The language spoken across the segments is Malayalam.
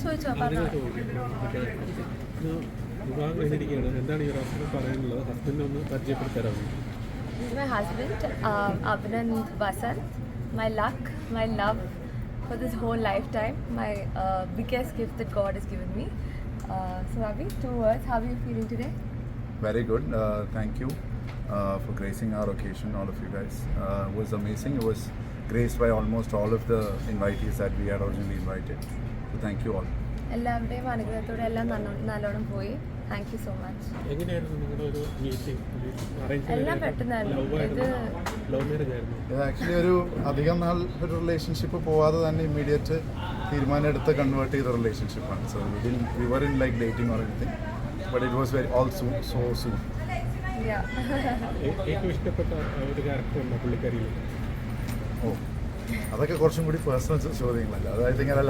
ചോദിച്ചോ ആദ്യമേ പറഞ്ഞോ ചോദിക്കാം ഓക്കെ ഇന്ന് വിവാഹം കഴിഞ്ഞിരിക്കുകയാണ് എന്താണ് ഈ റാസിന് പറയാനുള്ളത് ഹസ്ബൻഡിനെ ഒന്ന് പരിചയപ്പെടുത്തരാമോ He's my husband, um, Abhinand Vasant. My luck, my love for this whole lifetime. My uh, biggest gift that God has given me. Uh, so, Abhi, two words. How are you feeling today? Very good. Uh, thank you uh, for gracing our occasion, all of you guys. Uh, it was amazing. It was graced by almost all of the invitees that we had originally invited. Thank you all. എല്ലാവരുടെയും അനുഗ്രഹത്തോടെ എല്ലാം നല്ലോണം പോയി. താങ്ക് യു സോ മച്ച് എല്ലാം പെട്ടെന്നായിരുന്നു. ഇത് ആക്ച്വലി ഒരു അധികം നാൾ ഒരു റിലേഷൻഷിപ്പ് പോവാതെ തന്നെ ഇമ്മീഡിയറ്റ് തീരുമാനം എടുത്ത് കൺവേർട്ട് ചെയ്ത റിലേഷൻഷിപ്പാണ് so we were in like dating or anything but it was very all soon so soon ഏറ്റവും ഇഷ്ടപ്പെട്ട ഒരു ക്യാരക്ടർ ഉണ്ടോ പുള്ളിക്കാരിയിൽ ഓ അതൊക്കെ കുറച്ചും കൂടി പേഴ്സണൽ ചോദ്യങ്ങളല്ല? അതായത് ഇങ്ങനെ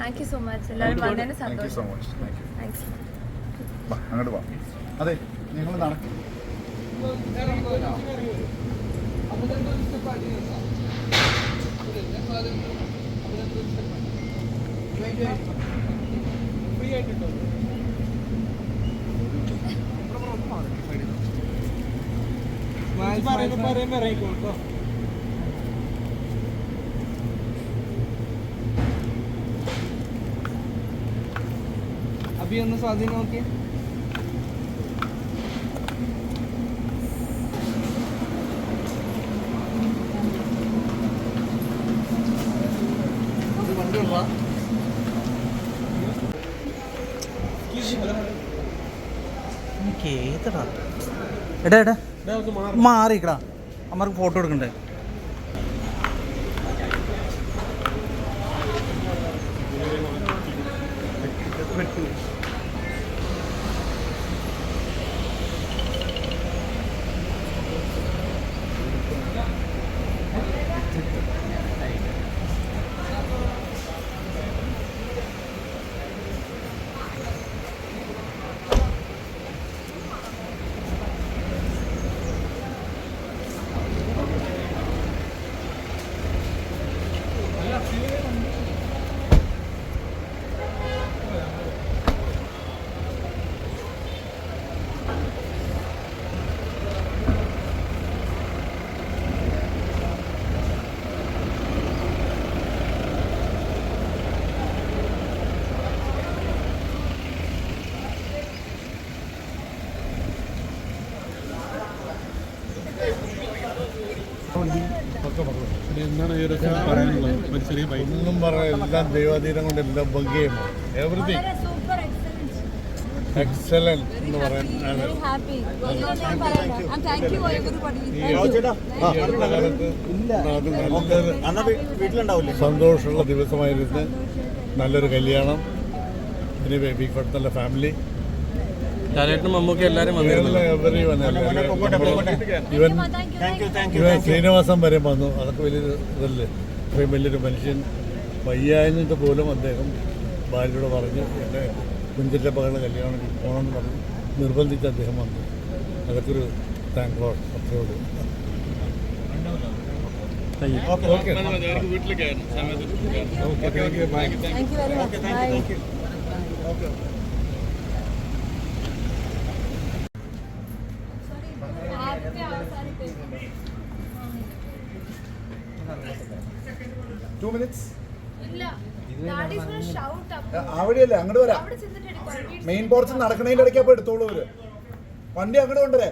താങ്ക് യു സോ മച്ച് എല്ലാവരും യു സോ സന്തോഷം. മച്ച് താങ്ക് യു അങ്ങോട്ട് വാ. അതെ നിങ്ങൾ നടക്കും. അഭി ഒന്ന് സ്വാധീനം നോക്കി. ഏതടാ എടാ എടാ. മാറിക്കടാ അമ്മയ്ക്ക് ഫോട്ടോ എടുക്കണ്ടേ? ഒന്നും എല്ലാം ദൈവാധീനം കൊണ്ട് എല്ലാം ഭംഗിയും എവറിഥിങ് എക്സലന്റ് എന്ന് പറയാൻ സന്തോഷമുള്ള ദിവസമായിരുന്നു. നല്ലൊരു കല്യാണം. ഇനി ബേബി നല്ല ഫാമിലി ലാലേട്ടനും മമ്മൂക്കും എല്ലാരും വന്നിരുന്നു. ഇവൻ ശ്രീനിവാസം വരെ വന്നു. അതൊക്കെ വലിയൊരു ഇതല്ലേ? ഇത്രയും വലിയൊരു മനുഷ്യൻ വയ്യായിരുന്നിട്ട് പോലും അദ്ദേഹം ഭാര്യയോട് പറഞ്ഞ് എന്റെ കുഞ്ചിന്റെ പകലുള്ള കല്യാണം പോകണമെന്ന് പറഞ്ഞു നിർബന്ധിച്ച് അദ്ദേഹം വന്നു. അതൊക്കെ ഒരു താങ്ക് ഗോഡ് അത്രയോട് വീട്ടിലേക്ക് okay okay thank you okay you very two minutes. അവിടെയല്ലേ? അങ്ങോട്ട് വരാം. മെയിൻ പോർച്ച് നടക്കണതിന്റെ ഇടയ്ക്ക് അപ്പോൾ എടുത്തോളൂ ഇവർ. വണ്ടി അങ്ങോട്ട് കൊണ്ടുവരേ.